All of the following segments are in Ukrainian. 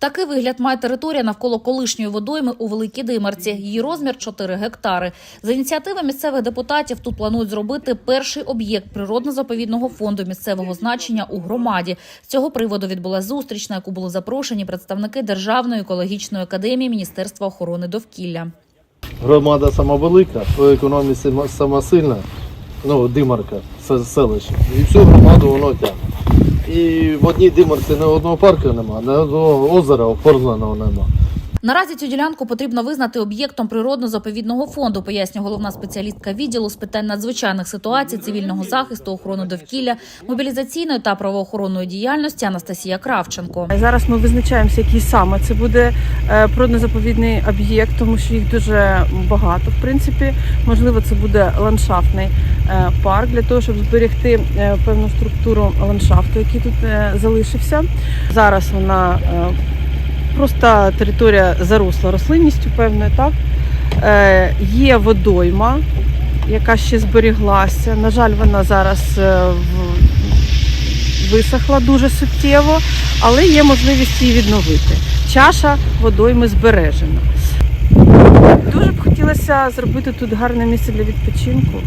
Такий вигляд має територія навколо колишньої водойми у Великій Димарці. Її розмір 4 гектари. За ініціативи місцевих депутатів тут планують зробити перший об'єкт природно-заповідного фонду місцевого значення у громаді. З цього приводу відбулася зустріч, на яку були запрошені представники Державної екологічної академії Міністерства охорони довкілля. Громада сама велика, по економіці ма- сама сильна, ну, димарка, селище. І всю громаду воно тягне. І в одній димарці ні одного парку нема, ні одного озера оформленого нема. Наразі цю ділянку потрібно визнати об'єктом природно-заповідного фонду, пояснює головна спеціалістка відділу з питань надзвичайних ситуацій, цивільного захисту, охорони довкілля, мобілізаційної та правоохоронної діяльності Анастасія Кравченко. Зараз ми визначаємося, який саме це буде е, природно-заповідний об'єкт, тому що їх дуже багато. В принципі, можливо, це буде ландшафтний е, парк для того, щоб зберегти е, певну структуру ландшафту, який тут залишився. Зараз вона просто територія заросла рослинністю, певною, так Е, є водойма, яка ще зберіглася. На жаль, вона зараз е, висохла дуже суттєво, але є можливість її відновити. Чаша водойми збережена. Дуже б хотілося зробити тут гарне місце для відпочинку.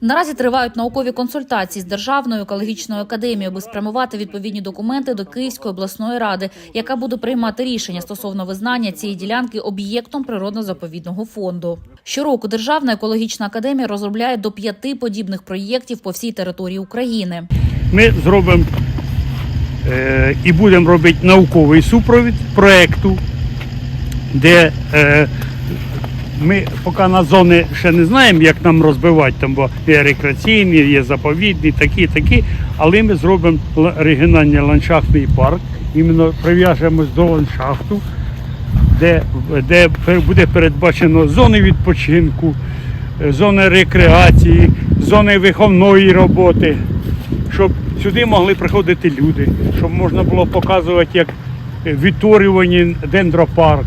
Наразі тривають наукові консультації з Державною екологічною академією, аби спрямувати відповідні документи до Київської обласної ради, яка буде приймати рішення стосовно визнання цієї ділянки об'єктом природно-заповідного фонду. Щороку Державна екологічна академія розробляє до п'яти подібних проєктів по всій території України. ми зробимо е, і будемо робити науковий супровід проєкту, де е, ми поки на зони ще не знаємо, як нам розбивати, там, бо є рекреаційні, є заповідні, такі, такі. Але ми зробимо регіональний ландшафтний парк, іменно прив'яжемось до ландшафту, де, де буде передбачено зони відпочинку, е, зони рекреації, зони виховної роботи щоб сюди могли приходити люди, щоб можна було показувати, як відтворювані дендропарк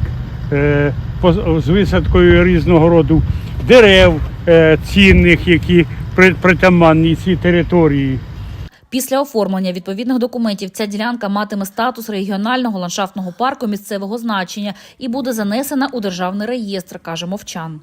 е, з висадкою різного роду дерев е, цінних, які при- притаманні цій території. Після оформлення відповідних документів ця ділянка матиме статус регіонального ландшафтного парку місцевого значення і буде занесена у державний реєстр, каже мовчан.